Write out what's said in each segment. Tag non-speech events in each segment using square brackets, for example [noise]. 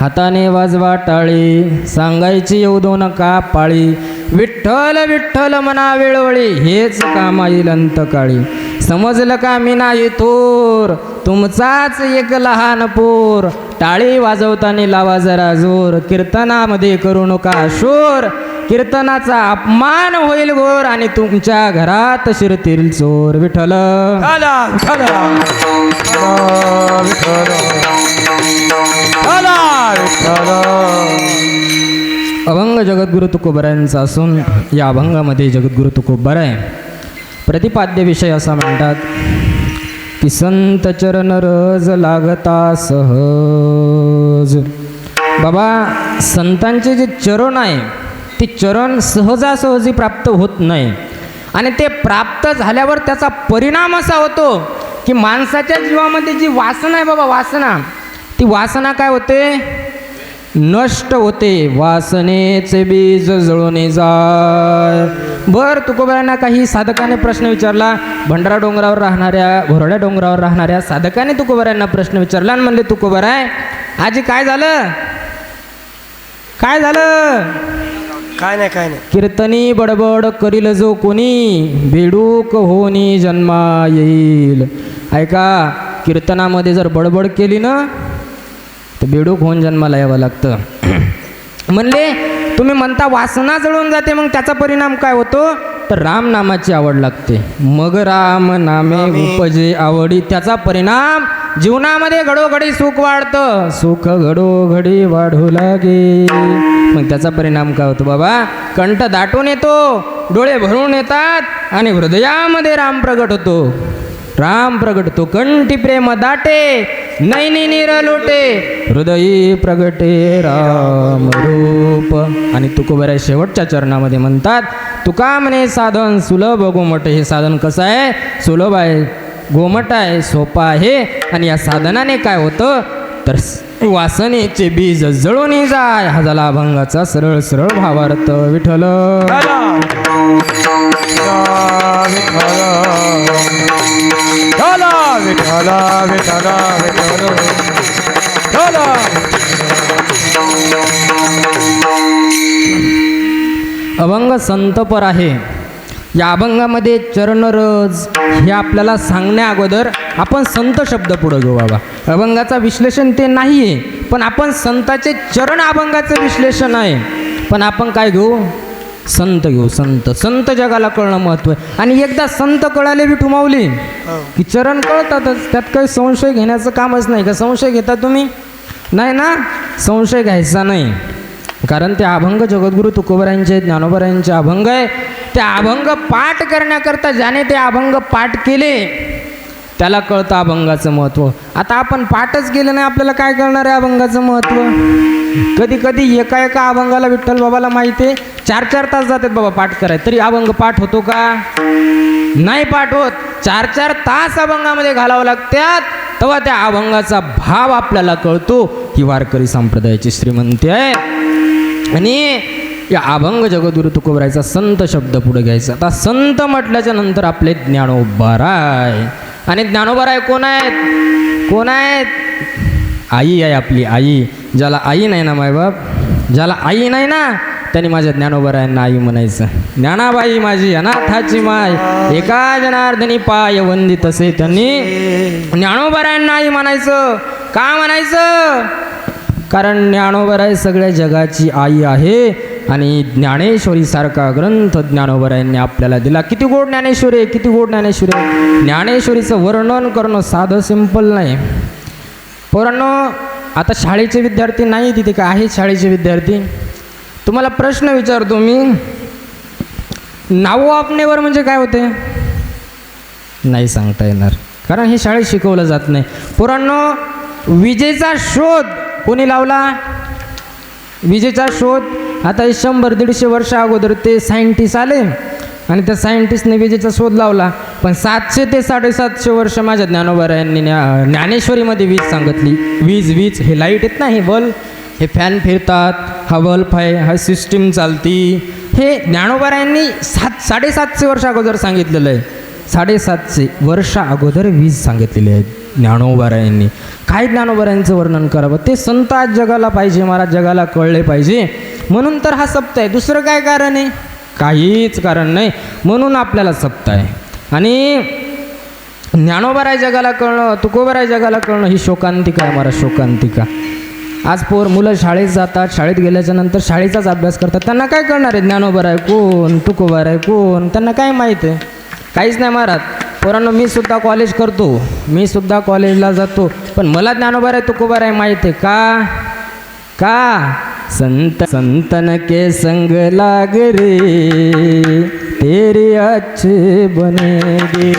हाताने वाजवा टाळी सांगायची येऊ दो नका पाळी? विठ्ठल विठ्ठल मना वेळवळी हेच काम येईल अंतकाळी समजलं का मी नाही थोर? तुमचाच एक लहान पोर. टाळी वाजवताना लावा जरा जोर. कीर्तनामध्ये करू नका शोर. कीर्तनाचा अपमान होईल घोर आणि तुमच्या घरात शिरतील चोर. विठ्ठल. विठ्ठल झाला अभंग जगद्गुरु तुकोबऱ्यांचा असून या अभंगामध्ये जगद्गुरु तुकोबराय प्रतिपाद्य विषय असा म्हणतात की संत चरण रज लागता सहज. बाबा संतांचे जे चरण आहे ते चरण सहजासहजी प्राप्त होत नाही. आणि ते प्राप्त झाल्यावर त्याचा परिणाम असा होतो की माणसाच्या जीवामध्ये जी वासना आहे बाबा वासना ती वासना काय होते? नष्ट होते. वासनेचे बीज जळून जाय. बर तुकोबरांना काही साधकाने प्रश्न विचारला. भंडारा डोंगरावर राहणाऱ्या घोरड्या डोंगरावर राहणाऱ्या साधकाने तुकोबरांना प्रश्न विचारला आणि म्हणले तुकोबराय आजी काय झालं? काय झालं? काय नाही काय नाही. कीर्तनी बडबड करील जो कोणी बेडूक होनी जन्मा येईल. ऐका कीर्तनामध्ये जर बडबड केली ना तर बेडूक होऊन जन्माला यावं लागतं. [clears throat] म्हणले तुम्ही म्हणता वासना जळून जाते मग त्याचा परिणाम काय होतो? तर राम नामाची आवड लागते. मग राम नामे उपजे आवडी त्याचा परिणाम जीवनामध्ये घडोघडी सुख वाढतं. सुख घडोघडी वाढू लागे. मग त्याचा परिणाम काय होतो बाबा? कंठ दाटून येतो डोळे भरून येतात आणि हृदयामध्ये राम प्रगट होतो. राम प्रगटतो कंठी प्रेम दाटे नैनी निर लोटे हृदयी प्रगटे राम रूप आणि तुकोबऱ्या शेवटच्या चरणामध्ये म्हणतात तुका म्हणे साधन सुलभ गोमट हे साधन कसं आहे सुलभ आहे गोमट आहे सोपा आहे आणि या साधनाने काय होतं तर वासनेचे बीज जळून जाय हा झाला अभंगाचा सरळ सरळ भावार्थ विठ्ठल विठाला विठाला विठाला विठ्ठल. अभंग संतपर आहे. या अभंगामध्ये चरणरज हे आपल्याला सांगण्या अगोदर आपण संत शब्द पुढं घेऊ बाबा. अभंगाचा विश्लेषण ते नाही आहे पण आपण संताचे चरण अभंगाचं विश्लेषण आहे. पण आपण काय घेऊ? संत घेऊ संत. संत जगाला कळणं महत्त्व आहे. आणि एकदा संत कळाले बी ठुमावली की चरण कळतातच. त्यात काही संशय घेण्याचं कामच नाही. का संशय घेता तुम्ही? नाही ना? संशय घ्यायचा नाही. कारण ते अभंग जगद्गुरु तुकोबरायांचे ज्ञानोबरायांचे अभंग आहे. ते अभंग पाठ करण्याकरता ज्याने ते अभंग पाठ केले त्याला कळतं अभंगाचं महत्त्व. आता आपण पाठच केलं नाही आपल्याला काय कळणार आहे अभंगाचं महत्त्व? कधी कधी एका एका अभंगाला विठ्ठल बाबाला माहिती आहे. चार चार तास जातात बाबा पाठ करायला. तरी अभंग पाठ होतो का? नाही पाठ होत. चार चार तास अभंगामध्ये घालावं लागतात. तेव्हा त्या अभंगाचा भाव आपल्याला कळतो. ही वारकरी संप्रदायाची श्रीमंती आहे. आणि या अभंग जगदुरु तुकोबरायचा संत शब्द पुढे घ्यायचा. आता संत म्हटल्याच्या नंतर आपले ज्ञानोबाराय आणि ज्ञानोबाराय कोण आहेत? कोण आहेत? आई आहे आपली आई. ज्याला आई नाही ना मायबाप ज्याला आई नाही ना त्यांनी माझ्या ज्ञानोबरायांना आई म्हणायचं. ज्ञानाबाई माझी अनाथाची माय एका जनार्दनी पाय वंदी तसे त्यांनी ज्ञानोबरायांना आई म्हणायचं. का म्हणायचं? कारण ज्ञानोबराय सगळ्या जगाची आई आहे आणि ज्ञानेश्वरीसारखा ग्रंथ ज्ञानोबरायांनी आपल्याला दिला. किती गोड ज्ञानेश्वरी आहे किती गोड ज्ञानेश्वरी आहे. ज्ञानेश्वरीचं वर्णन करणं साधं सिंपल नाही. पोरांनो आता शाळेचे विद्यार्थी नाही तिथे का आहेत शाळेचे विद्यार्थी? तुम्हाला प्रश्न विचारतो मी. नावं आपणेवर म्हणजे काय होते? नाही सांगता येणार. कारण हे शाळेत शिकवलं जात नाही. पोरांनो विजेचा शोध कोणी लावला? विजेचा शोध. आता हे शंभर दीडशे वर्ष अगोदर ते सायंटिस्ट आले. आणि त्या सायंटिस्टने विजेचा शोध लावला. पण सातशे ते साडेसातशे वर्ष माझ्या ज्ञानोबारायांनी ज्ञानेश्वरीमध्ये वीज सांगितली. वीज वीज हे लाइट येत ना हे बल्ब. हे फॅन फिरतात हा बल्ब आहे हा सिस्टीम चालती. हे ज्ञानोबारायांनी सात साडेसातशे वर्ष अगोदर सांगितलेलं आहे. साडेसातशे वर्ष अगोदर वीज सांगितलेली आहेत ज्ञानोबारायांनी. काय ज्ञानोबारायांचं वर्णन करावं? ते संत आज जगाला पाहिजे महाराज जगाला कळले पाहिजे. म्हणून तर हा सप्त आहे. दुसरं काय कारण आहे? काहीच कारण नाही. म्हणून आपल्याला सप्त आहे आणि ज्ञानोबाराय जगाला कळणं तुकोबराय जगाला कळणं ही शोकांतिका आहे मला शोकांतिका. आज पोर मुलं शाळेत जातात शाळेत गेल्याच्यानंतर शाळेचाच अभ्यास करतात. त्यांना काय कळणार आहे ज्ञानोबाराय कोण तुकोबाराय कोण? त्यांना काय माहीत आहे? काहीच नाही महाराज पोरांनो मी सुद्धा कॉलेज करतो. मी सुद्धा कॉलेजला जातो. पण मला ज्ञानोबाराय आहे माहीत आहे का? का? संत संतन के संग लाग रे तेरी अच्छे बनेगी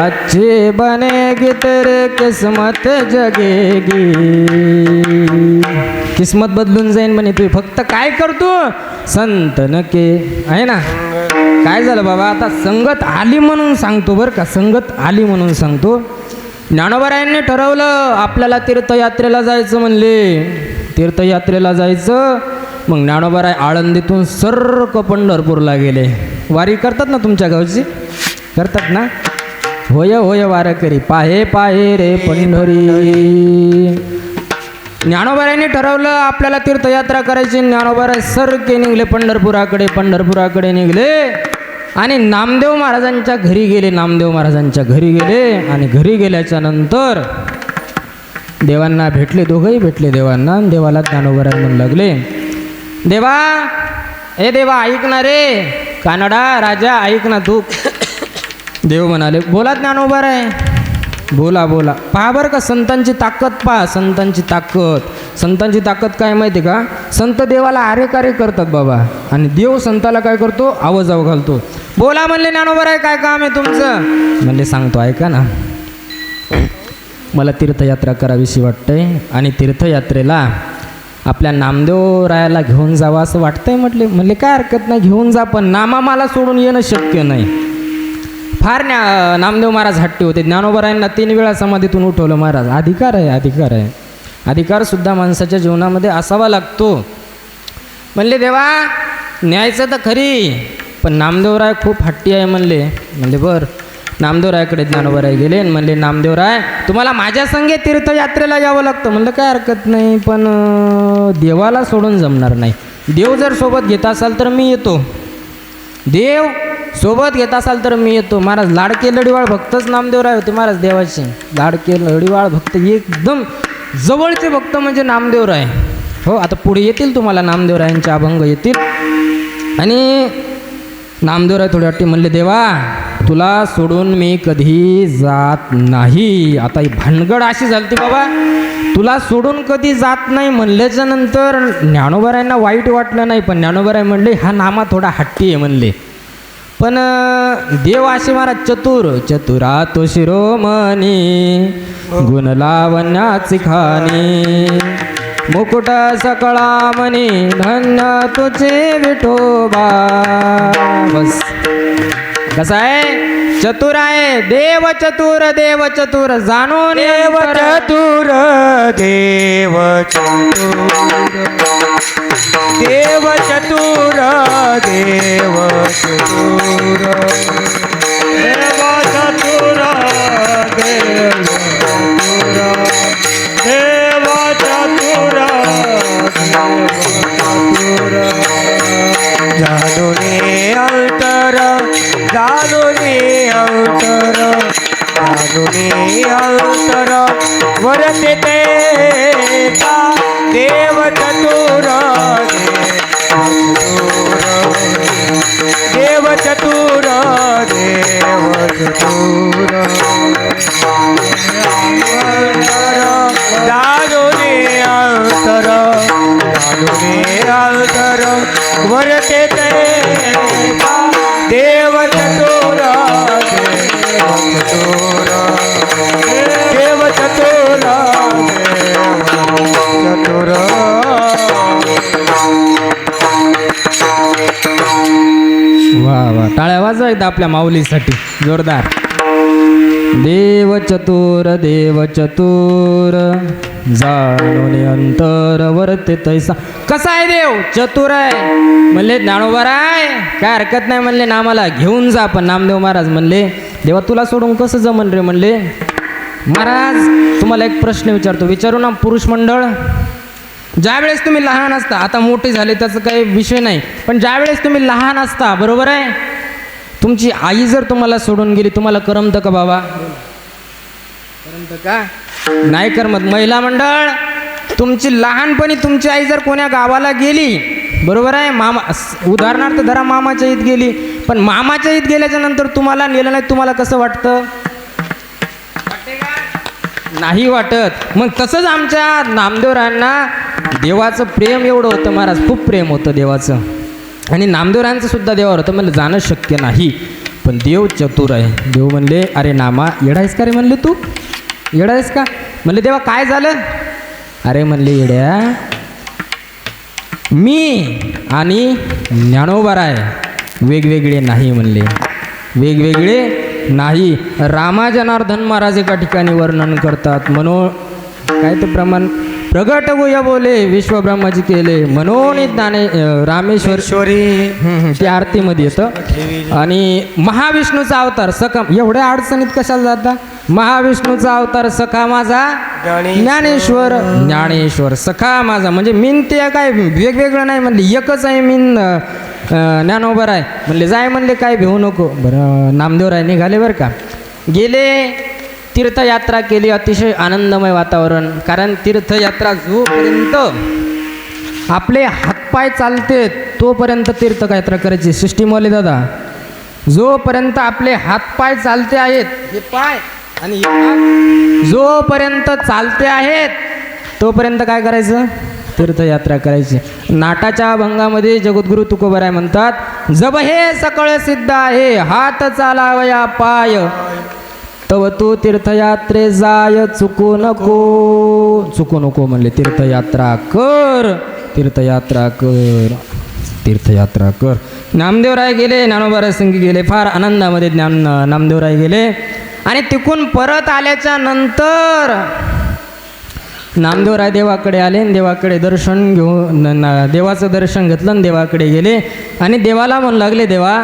अच्छे बनेगी तेरे किस्मत जगेगी किस्मत बदलून जाईन म्हणे तू फक्त काय करतो संत नके आहे ना? काय झालं बाबा आता संगत आली म्हणून सांगतो बरं का संगत आली म्हणून सांगतो. ज्ञानोबरायांनी ठरवलं आपल्याला तीर्थयात्रेला जायचं म्हणले. तीर्थयात्रेला जायचं मग ज्ञानोबाराय आळंदीतून सर्क पंढरपूरला गेले. वारी करतात ना तुमच्या गावची? करतात ना? होय होय वारकरी. पाहे पाहे रे पंढरी. ज्ञानोबरायांनी ठरवलं आपल्याला तीर्थयात्रा करायची. ज्ञानोबराय सरके निघले पंढरपुराकडे पंढरपुराकडे निघले. आणि नामदेव महाराजांच्या घरी गेले. नामदेव महाराजांच्या घरी गेले आणि घरी गेल्याच्यानंतर देवांना भेटले दोघंही भेटले देवांना. आणि देवाला ज्ञानोबाराय म्हणू लागले. देवा ए देवा ऐक ना रे. कानडा राजा ऐक ना तू. देव म्हणाले बोला ज्ञानोबर आहे. बोला बोला. पहा बरं का संतांची ताकद पहा संतांची ताकद. संतांची ताकद काय माहिती आहे का? संत देवाला आरे कार्य करतात बाबा. आणि देव संताला काय करतो? आवाजाव घालतो. बोला म्हणले ज्ञानोबर आहे काय काम आहे तुमचं? म्हणले सांगतो ऐका ना. मला तीर्थयात्रा करावीशी वाटतंय आणि तीर्थयात्रेला आपल्या नामदेव रायाला घेऊन जावं असं वाटतंय म्हटले. म्हणले काय हरकत नाही घेऊन जा पण नामा मला सोडून येणं शक्य नाही. फार न्या नामदेव महाराज हट्टी होते. ज्ञानोबरायांना तीन वेळा समाधीतून उठवलं महाराज. अधिकार आहे अधिकार आहे. अधिकारसुद्धा माणसाच्या जीवनामध्ये असावा लागतो. म्हणले देवा न्यायचं तर खरी पण नामदेवराय खूप हट्टी आहे म्हणले. म्हणले बर. नामदेवरायकडे ज्ञानोबराय गेले आणि म्हणले नामदेवराय तुम्हाला माझ्या संगे तीर्थयात्रेला यावं लागतं. म्हणलं काय हरकत नाही पण देवाला सोडून जमणार नाही. देव जर सोबत घेत असाल तर मी येतो. देव सोबत घेत असाल तर मी येतो. महाराज लाडके लढीवाळ भक्तच नामदेवराय होते महाराज देवाचे. लाडके लढीवाळ भक्त एकदम जवळचे भक्त म्हणजे नामदेवराय. हो आता पुढे येतील तुम्हाला नामदेवरायांचे अभंग येतील. आणि नामदेवराय थोडे वाटते म्हणले देवा तुला सोडून मी कधी जात नाही. आता ही भानगड अशी झाली बाबा. तुला सोडून कधी जात नाही म्हणल्याच्या नंतर ज्ञानोबरायांना वाईट वाटलं नाही पण ज्ञानोबराय म्हणले हा नामा थोडा हट्टी आहे म्हणले. पण देव असे महाराज चतुर चतुरा तो शिरोमणी गुण लावण्याची खाणी. मुकुट सकळा मनी धन्य तुझे विठोबा बस. कसा आहे? चतुर आहे. देव चतुर देव चतुर जाणून देव चतुर देव चतुर. देव चतुर देव चतुर. देव आपल्या माऊलीसाठी. जोरदार. देव चतुर देव चतुर. जाणून अंतर वरते तैसा. कसा आहे देव? चतुर आहे. म्हणले ज्ञानोबर आहे काय हरकत नाही म्हणले नामाला घेऊन जा. पण नामदेव महाराज म्हणले देवा तुला सोडून कसं जमन रे? म्हणले महाराज तुम्हाला एक प्रश्न विचारतो. विचारू ना पुरुष मंडळ ज्यावेळेस तुम्ही लहान असता आता मोठे झाले त्याचं काही विषय नाही. पण ज्यावेळेस तुम्ही लहान असता बरोबर आहे? तुमची आई जर तुम्हाला सोडून गेली तुम्हाला करमतं का बाबा? करमतं का? नाही करमत. महिला मंडळ तुमची लहानपणी तुमची आई जर कोण्या गावाला गेली बरोबर आहे? मामा उदाहरणार्थ धरा मामाच्या ईद गेली पण मामाच्या ईद गेल्याच्यानंतर तुम्हाला नेलं नाही तुम्हाला कसं वाटतं? नाही वाटत. मग तसंच आमच्या नामदेवरायांना देवाचं प्रेम एवढं होतं महाराज खूप प्रेम होतं देवाचं. आणि नामदेवरायांचं सुद्धा देवावर होतं म्हणलं जाणं शक्य नाही. पण देव चतुर आहे. देव म्हणले अरे नामा येडायस का रे? म्हणले तू? येडायस का? म्हणले देवा काय झालं? अरे म्हणले येड्या मी आणि ज्ञानोबार आहे. वेगवेगळे नाही म्हणले. वेगवेगळे नाही. रामा जनार्दन महाराज एका ठिकाणी वर्णन करतात. म्हणून काय ते प्रमाण? प्रगट गोया बोले विश्वब्रह्माची केले. म्हणून ज्ञाने अं, रामेश्वर ईश्वरी हम्म, हम्म, ते आरतीमध्ये येतं. आणि महाविष्णूचा अवतार सखा एवढ्या अडचणीत कशाला जाता? महाविष्णूचा अवतार सखा माझा ज्ञानेश्वर. ज्ञानेश्वर. सखा माझा. म्हणजे मीन ते काय वेगवेगळं नाही म्हणले एकच आहे मीन ज्ञानोबर आहे म्हणले जाय म्हणले काय भेऊ नको. बरं नामदेवराय निघाले बरं का? गेले. तीर्थयात्रा केली अतिशय आनंदमय वातावरण. कारण तीर्थयात्रा जोपर्यंत आपले हातपाय चालते तोपर्यंत तीर्थयात्रा करायची. सिस्टीमवाले दादा जोपर्यंत आपले हातपाय चालते आहेत हे पाय आणि जोपर्यंत चालते आहेत तोपर्यंत काय करायचं? तीर्थयात्रा करायची. नाटाच्या अभंगामध्ये जगद्गुरु तुकोबराय म्हणतात जब हे सकळ सिद्ध आहे हात चालावया पाय. तव तू तीर्थयात्रे जाय चुकू नको. चुकू नको म्हणले तीर्थयात्रा कर तीर्थयात्रा कर तीर्थयात्रा कर. नामदेवराय गेले ज्ञानोबाराय संगी गेले फार आनंदामध्ये ज्ञान नामदेवराय गेले. आणि तिकून परत आल्याच्यानंतर नामदेवराय देवाकडे आले देवाकडे दर्शन घेऊन देवाचं दर्शन घेतलं आणि देवाकडे गेले. आणि देवाला म्हणू लागले देवा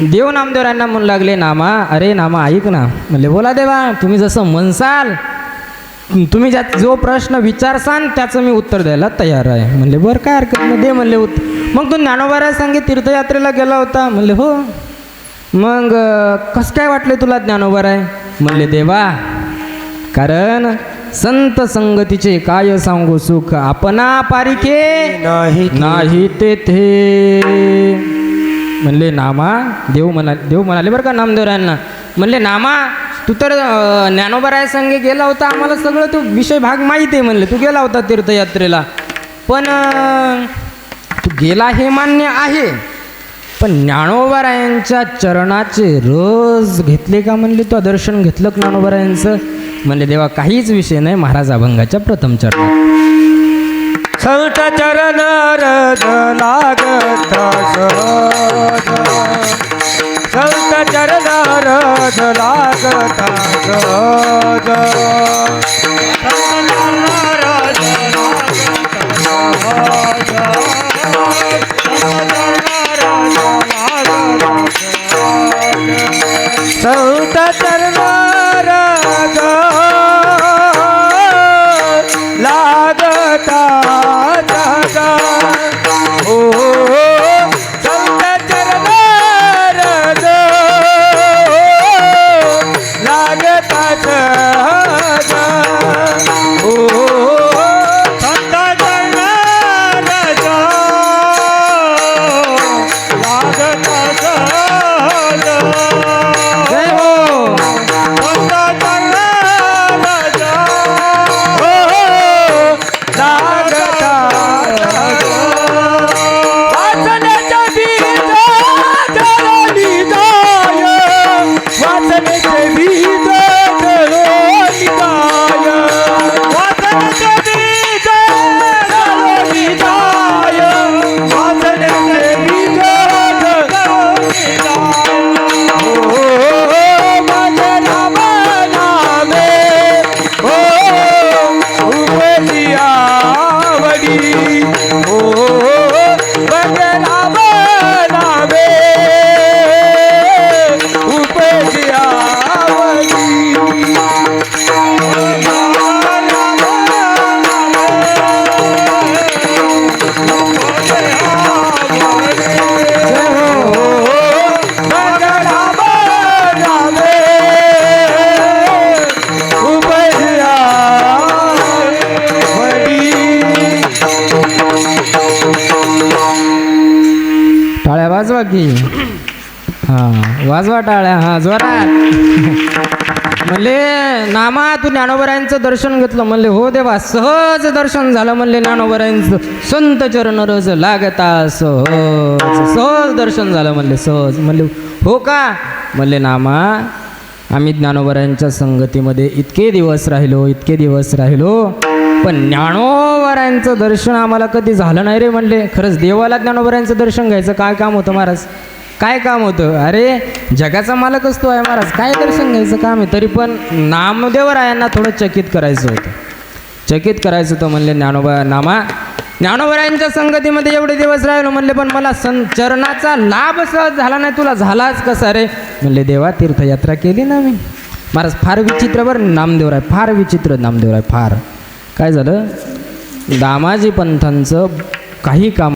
देव नामदेवरांना म्हणू लागले नामा अरे नामा ऐक ना. म्हणले बोला देवा तुम्ही जसं म्हणसाल तुम्ही ज्या जो प्रश्न विचारसान त्याचं मी उत्तर द्यायला तयार आहे. म्हणले बरं काय हरकत नाही. दे म्हणले उत्तर मग तू ज्ञानोबारा सांगे तीर्थयात्रेला गेला होता. म्हणले हो. मग कसं काय वाटले तुला ज्ञानोबाराय? म्हणले देवा कारण संत संगतीचे काय सांगू सुख आपणा पारिके नाही नाही तेथे. म्हणले नामा देव म्हणा देव म्हणाले बरं का नामदेवरायांना. म्हणले नामा तू तर ज्ञानोबराया संघे गेला होता आम्हाला सगळं तो विषय भाग माहीत आहे म्हणले. तू गेला होता तीर्थयात्रेला. पण तू गेला हे मान्य आहे. पण ज्ञानोबरायांच्या चरणाचे रस घेतले का? म्हणले तू दर्शन घेतलं ज्ञानोबरायांचं? म्हणले देवा काहीच विषय नाही महाराज अभंगाच्या प्रथम चरणात. संत चरण रज लागत संत चरण रज लागत संत चरण वाजवा की. हा वाजवा टाळ्या हा जोरात. म्हणले नामा तू ज्ञानोबरायांचं दर्शन घेतलं. म्हणले हो देवा सहज दर्शन झालं. म्हणले ज्ञानोबरायांचं संत चरण रज लागता सहज. सहज दर्शन झालं म्हणले सहज. म्हणले हो का? म्हणले नामा आम्ही ज्ञानोबरायांच्या संगतीमध्ये इतके दिवस राहिलो इतके दिवस राहिलो. पण ज्ञानोबरायांचं दर्शन आम्हाला कधी झालं नाही रे म्हणले. खरंच देवाला ज्ञानोबरायांचं दर्शन घ्यायचं काय काम होतं महाराज? काय काम होतं? अरे जगाचा मालकच तो आहे महाराज. काय दर्शन घ्यायचं काम आहे? तरी पण नामदेवरायांना थोडं चकित करायचं होतं. चकित करायचं होतं म्हणले ज्ञानोबा नामा ज्ञानोबरायांच्या संगतीमध्ये एवढे दिवस राहिलो. म्हणले पण मला सं चरणाचा लाभ सहज झाला नाही. तुला झालाच कसा रे? म्हणले देवा तीर्थयात्रा केली ना मी. महाराज फार विचित्र बरं नामदेवराय फार विचित्र नामदेवराय फार. काय झालं? दामाजी पंथांचं काही काम